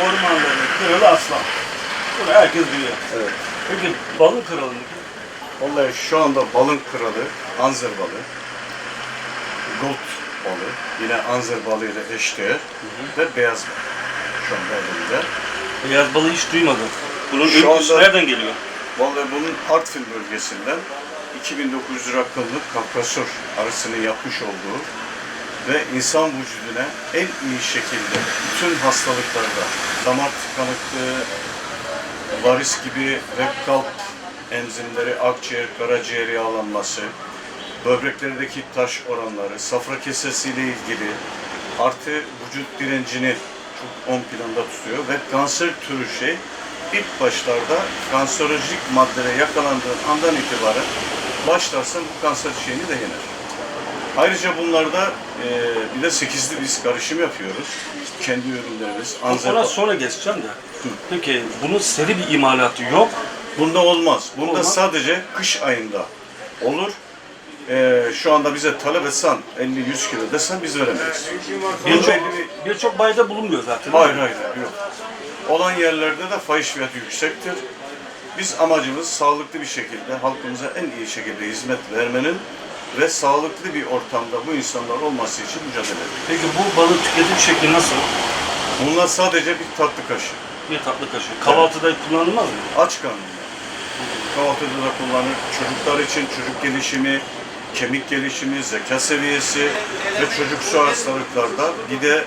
ormanların kralı aslan. Bunu herkes biliyor. Evet. Peki balın kralı ne? Vallahi şu anda balın kralı anzır balığı. Gold balığı. Yine anzır balığıyla eşdeğer. Ve beyaz balık. Şu anda elimde. Beyaz balığı hiç duymadım. Bunun Şu anda- nereden geliyor? Vallahi bunun Artvin bölgesinden 2900 rakımlık Kafkasor arısını yapmış olduğu ve insan vücuduna en iyi şekilde bütün hastalıklarda damar tıkanıklığı, varis gibi ve kalp enzimleri, akciğer, karaciğer yağlanması, böbreklerdeki taş oranları, safra kesesiyle ilgili artı vücut direncini çok ön planda tutuyor ve kanser türü şey ilk başlarda kanserolojik maddelere yakalandığın andan itibaren başlarsan bu kanser şeyini de yener. Ayrıca bunlarda e, bir de sekizli biz karışım yapıyoruz. Kendi ürünlerimiz. Anzer Ona sonra geçeceğim de. Peki bunun seri bir imalatı yok. Bunda olmaz. Bunda Olmaz. sadece kış ayında olur. Ee, şu anda bize talep etsen 50-100 kilo desen biz veremeyiz. Birçok birçok bayda bulunmuyor zaten. Hayır hayır yok. Olan yerlerde de fahiş fiyatı yüksektir. Biz amacımız sağlıklı bir şekilde halkımıza en iyi şekilde hizmet vermenin ve sağlıklı bir ortamda bu insanlar olması için mücadele ediyoruz. Peki bu balın tüketim şekli nasıl? Bunlar sadece bir tatlı kaşığı. Bir tatlı kaşığı. Kahvaltıda kullanılmaz mı? Aç karnında. Kahvaltıda da kullanır. Çocuklar için çocuk gelişimi, kemik gelişimi, zeka seviyesi ve çocuksu hastalıklarda bir de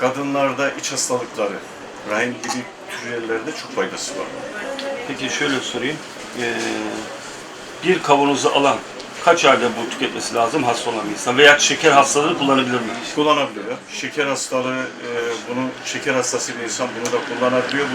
kadınlarda iç hastalıkları, rahim gibi türlerde çok faydası var. Peki şöyle sorayım. Ee, bir kavanozu alan kaç ayda bu tüketmesi lazım hasta olan bir insan? Veya şeker hastaları kullanabilir mi? Kullanabiliyor. Şeker hastalığı, e, bunu şeker hastası bir insan bunu da kullanabiliyor.